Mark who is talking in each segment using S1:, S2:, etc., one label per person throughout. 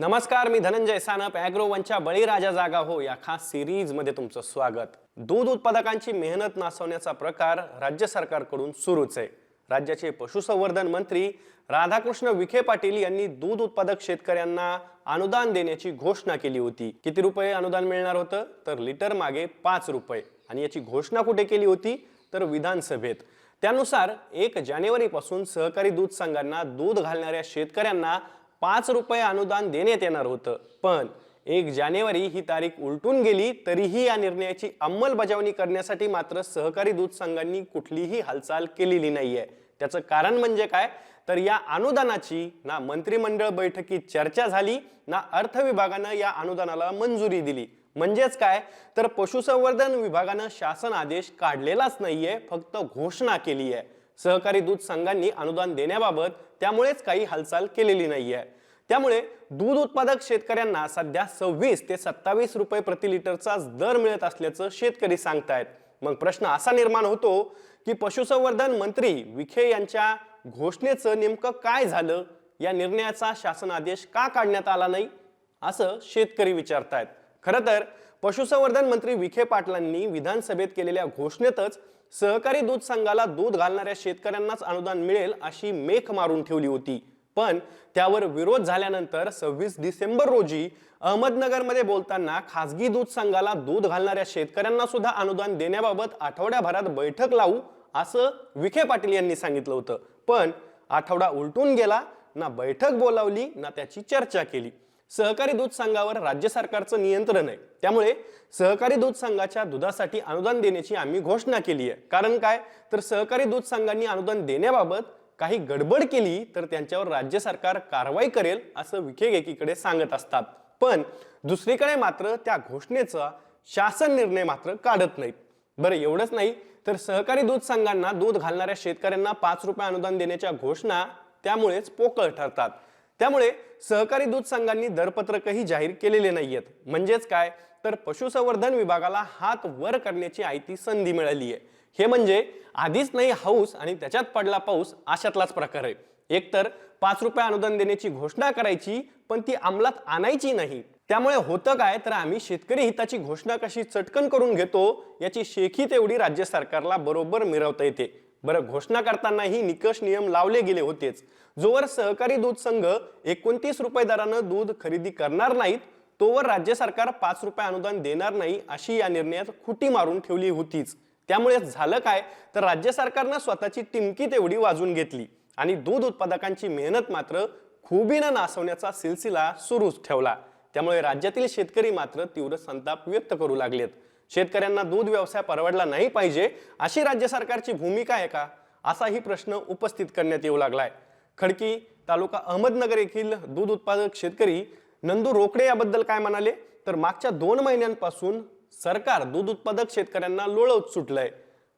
S1: नमस्कार मी धनंजय सानप ॲग्रो वनच्या बळीराजा जागा हो या खास सिरीजमध्ये तुमचं स्वागत. दूध उत्पादकांची मेहनत नासवण्याचा प्रकार राज्य सरकारकडून सुरूच आहे. राज्याचे पशुसंवर्धन मंत्री राधाकृष्ण विखे पाटील यांनी दूध उत्पादक शेतकऱ्यांना अनुदान देण्याची घोषणा केली होती. किती रुपये अनुदान मिळणार होतं? तर लिटर मागे पाच रुपये. आणि याची घोषणा कुठे केली होती? तर विधानसभेत. त्यानुसार एक जानेवारीपासून सहकारी दूध संघांना दूध घालणाऱ्या शेतकऱ्यांना पाच रुपये अनुदान देण्यात येणार होतं. पण एक जानेवारी ही तारीख उलटून गेली तरीही या निर्णयाची अंमलबजावणी करण्यासाठी मात्र सहकारी दूध संघांनी कुठलीही हालचाल केलेली नाहीये. त्याचं कारण म्हणजे काय? तर या अनुदानाची ना मंत्रिमंडळ बैठकीत चर्चा झाली ना अर्थ विभागानं या अनुदानाला मंजुरी दिली. म्हणजेच काय? तर पशुसंवर्धन विभागानं शासन आदेश काढलेलाच नाहीये फक्त घोषणा केली आहे सहकारी दूध संघांनी अनुदान देण्याबाबत त्यामुळेच काही हालचाल केलेली नाहीये. त्यामुळे दूध उत्पादक शेतकऱ्यांना सध्या सव्वीस ते सत्तावीस रुपये प्रति लिटरचा दर मिळत असल्याचं शेतकरी सांगतायत. मग प्रश्न असा निर्माण होतो की पशुसंवर्धन मंत्री विखे यांच्या घोषणेचं नेमकं काय झालं? या निर्णयाचा शासन आदेश का काढण्यात आला नाही? असं शेतकरी विचारतायत. खरं तर पशुसंवर्धन मंत्री विखे पाटलांनी विधानसभेत केलेल्या घोषणेतच सहकारी दूध संघाला दूध घालणाऱ्या शेतकऱ्यांनाच अनुदान मिळेल अशी मेख मारून ठेवली होती. पण त्यावर विरोध झाल्यानंतर सव्वीस डिसेंबर रोजी अहमदनगरमध्ये बोलताना खासगी दूध संघाला दूध घालणाऱ्या शेतकऱ्यांना सुद्धा अनुदान देण्याबाबत आठवड्याभरात बैठक लावू असं विखे पाटील यांनी सांगितलं होतं. पण आठवडा उलटून गेला ना बैठक बोलावली ना त्याची चर्चा केली. सहकारी दूध संघावर राज्य सरकारचं नियंत्रण आहे. त्यामुळे सहकारी दूध संघाच्या दुधासाठी अनुदान देण्याची आम्ही घोषणा केली आहे. कारण काय? तर सहकारी दूध संघांनी अनुदान देण्याबाबत काही गडबड केली तर त्यांच्यावर राज्य सरकार कारवाई करेल असं विखे एकीकडे सांगत असतात. पण दुसरीकडे मात्र त्या घोषणेचा शासन निर्णय मात्र काढत नाहीत. बरं एवढंच नाही तर सहकारी दूध संघांना दूध घालणाऱ्या शेतकऱ्यांना पाच रुपये अनुदान देण्याच्या घोषणा त्यामुळेच पोकळ ठरतात. त्यामुळे सहकारी दूध संघांनी दरपत्रकही जाहीर केलेले नाहीयेत. म्हणजेच काय? तर पशुसंवर्धन विभागाला हात वर करण्याची आयती संधी मिळाली आहे हे म्हणजे आधीच नाही हाऊस आणि त्याच्यात पडला पाऊस अशातलाच प्रकार आहे. एकतर पाच रुपये अनुदान देण्याची घोषणा करायची पण ती अंमलात आणायची नाही. त्यामुळे होतं काय? तर आम्ही शेतकरी हिताची घोषणा कशी चटकन करून घेतो याची शेखी तेवढी राज्य सरकारला बरोबर मिरवता येते. बरं घोषणा करतानाही निकष नियम लावले गेले होतेच. जोवर सहकारी दूध संघ एकोणतीस रुपये दरानं दूध खरेदी करणार नाहीत तोवर राज्य सरकार पाच रुपये अनुदान देणार नाही अशी या निर्णयात खुटी मारून ठेवली होतीच. त्यामुळे झालं काय? तर राज्य सरकारनं स्वतःची टिमकी तेवढी वाजून घेतली आणि दूध उत्पादकांची मेहनत मात्र खुबीनं नासवण्याचा सिलसिला सुरूच ठेवला. त्यामुळे राज्यातील शेतकरी मात्र तीव्र संताप व्यक्त करू लागलेत. शेतकऱ्यांना दूध व्यवसाय परवडला नाही पाहिजे अशी राज्य सरकारची भूमिका आहे का? असाही प्रश्न उपस्थित करण्यात येऊ लागलाय. खडकी तालुका अहमदनगर येथील दूध उत्पादक शेतकरी नंदू रोकडे याबद्दल काय म्हणाले? तर मागच्या दोन महिन्यांपासून सरकार दूध उत्पादक शेतकऱ्यांना लोळवत सुटलंय.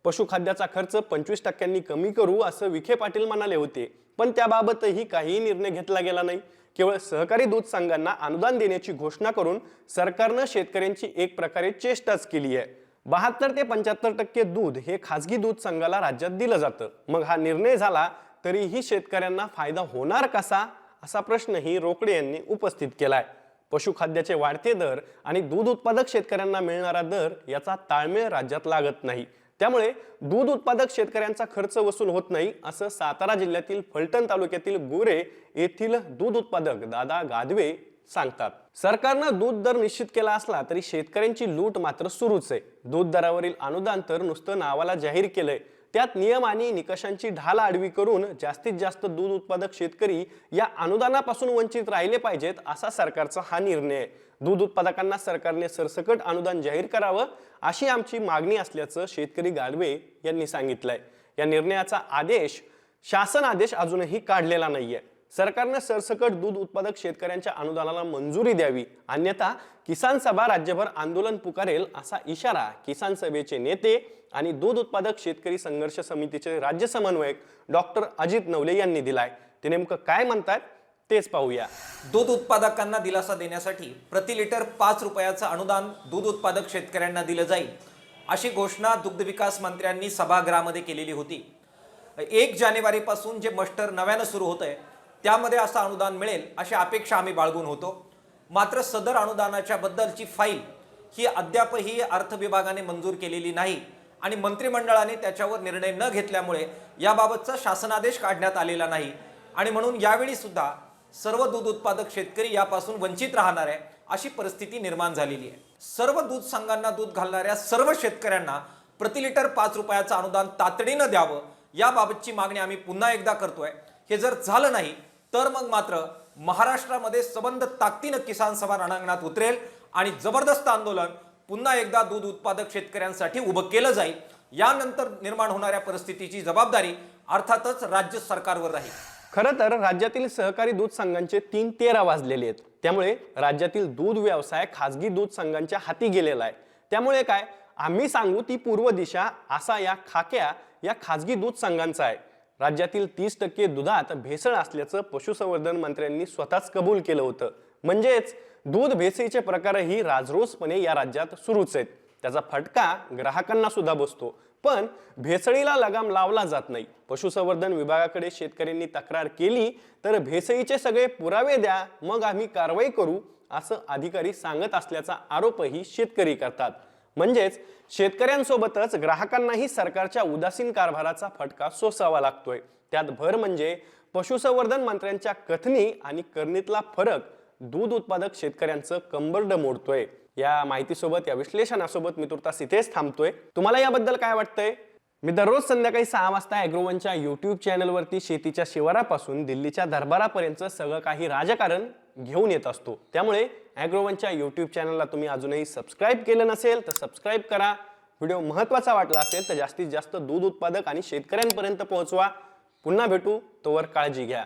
S1: पशुखाद्याचा खर्च पंचवीस टक्क्यांनी कमी करू असं विखे पाटील म्हणाले होते. पण त्याबाबतही काही निर्णय घेतला गेला नाही. केवळ सहकारी दूध संघांना अनुदान देण्याची घोषणा करून सरकारनं शेतकऱ्यांची एक प्रकारे चेष्टाच केली आहे. बहात्तर ते पंच्याहत्तर टक्के दूध हे खाजगी दूध संघाला राज्यात दिलं जातं. मग हा निर्णय झाला तरीही शेतकऱ्यांना फायदा होणार कसा? असा प्रश्नही रोकडे यांनी उपस्थित केलाय. पशुखाद्याचे वाढते दर आणि दूध उत्पादक शेतकऱ्यांना मिळणारा दर याचा ताळमेळ राज्यात लागत नाही. त्यामुळे दूध उत्पादक शेतकऱ्यांचा खर्च वसूल होत नाही असं सातारा जिल्ह्यातील फलटण तालुक्यातील गोरे येथील दूध उत्पादक दादा गादवे सांगतात. सरकारनं दूध दर निश्चित केला असला तरी शेतकऱ्यांची लूट मात्र सुरूच आहे. दूध दरावरील अनुदान तर नुसतं नावाला जाहीर केलंय. त्यात नियम आणि निकषांची ढाल आडवी करून जास्तीत जास्त दूध उत्पादक शेतकरी या अनुदानापासून वंचित राहिले पाहिजेत असा सरकारचा हा निर्णय आहे. दूध उत्पादकांना सरकारने सरसकट अनुदान जाहीर करावं अशी आमची मागणी असल्याचं शेतकरी गाडवे यांनी सांगितलंय. या निर्णयाचा आदेश शासन आदेश अजूनही काढलेला नाहीये. सरकारनं सरसकट दूध उत्पादक शेतकऱ्यांच्या अनुदानाला मंजुरी द्यावी. अन्यथा किसान सभा राज्यभर आंदोलन पुकारेल असा इशारा किसान सभेचे नेते आणि दूध उत्पादक शेतकरी संघर्ष समितीचे राज्य समन्वयक डॉक्टर अजित नवले यांनी दिलाय. ते नेमकं काय म्हणतात तेच पाहूया.
S2: दूध उत्पादकांना दिलासा देण्यासाठी प्रति लिटर पाच रुपयाचं अनुदान दूध उत्पादक शेतकऱ्यांना दिलं जाईल अशी घोषणा दुग्ध विकास मंत्र्यांनी सभागृहामध्ये केलेली होती. एक जानेवारीपासून जे मस्टर नव्यानं सुरू होत आहे त्यामध्ये असं अनुदान मिळेल अशी अपेक्षा आम्ही बाळगून होतो. मात्र सदर अनुदानाच्या बद्दलची फाईल ही अद्यापही अर्थ विभागाने मंजूर केलेली नाही आणि मंत्रिमंडळाने त्याच्यावर निर्णय न घेतल्यामुळे याबाबतचा शासनादेश काढण्यात आलेला नाही. आणि म्हणून यावेळी सुद्धा सर्व दूध उत्पादक शेतकरी यापासून वंचित राहणार आहे अशी परिस्थिती निर्माण झालेली आहे. सर्व दूध संघांना दूध घालणाऱ्या सर्व शेतकऱ्यांना प्रति लिटर पाच रुपयाचं अनुदान तातडीनं द्यावं याबाबतची मागणी आम्ही पुन्हा एकदा करतोय. हे जर झालं नाही तर मग मात्र महाराष्ट्रामध्ये सबंध ताकदीनं किसान सभा रणांगणात उतरेल आणि जबरदस्त आंदोलन पुन्हा एकदा दूध उत्पादक शेतकऱ्यांसाठी उभं केलं जाईल. यानंतर निर्माण होणाऱ्या परिस्थितीची जबाबदारी अर्थातच राज्य सरकारवर राहील.
S1: खरं तर राज्यातील सहकारी दूध संघांचे तीन तेरा वाजलेले आहेत. त्यामुळे राज्यातील दूध व्यवसाय खाजगी दूध संघांच्या हाती गेलेला आहे. त्यामुळे काय? आम्ही सांगू ती पूर्व दिशा असा या खाक्या या खाजगी दूध संघांचा आहे. राज्यातील तीस टक्के दुधात भेसळ असल्याचं पशुसंवर्धन मंत्र्यांनी स्वतःच कबूल केलं होतं. म्हणजेच दूध भेसळीचे प्रकारही राजरोसपणे या राज्यात सुरूच आहेत. त्याचा फटका ग्राहकांना सुद्धा बसतो. पण भेसळीला लगाम लावला जात नाही. पशुसंवर्धन विभागाकडे शेतकऱ्यांनी तक्रार केली तर भेसळीचे सगळे पुरावे द्या मग आम्ही कारवाई करू असं अधिकारी सांगत असल्याचा आरोपही शेतकरी करतात. म्हणजेच शेतकऱ्यांसोबतच ग्राहकांनाही सरकारच्या उदासीन कारभाराचा फटका सोसावा लागतोय. त्यात भर म्हणजे पशुसंवर्धन मंत्र्यांच्या कथनी आणि करणीतला फरक दूध उत्पादक शेतकऱ्यांचं कंबरड मोडतोय. या माहितीसोबत या विश्लेषणासोबत मी तुर्तास इथेच थांबतोय. तुम्हाला याबद्दल काय वाटतंय? मी दररोज संध्याकाळी सहा वाजता ॲग्रोवनच्या युट्यूब चॅनलवरती शेतीच्या शिवारापासून दिल्लीच्या दरबारापर्यंत सगळं काही राजकारण घेऊन येत असतो. त्यामुळे ॲग्रोवनच्या युट्यूब चॅनलला तुम्ही अजूनही सबस्क्राईब केलं नसेल तर सबस्क्राईब करा. व्हिडिओ महत्त्वाचा वाटला असेल तर जास्तीत जास्त दूध उत्पादक आणि शेतकऱ्यांपर्यंत पोहोचवा. पुन्हा भेटू तोवर काळजी घ्या.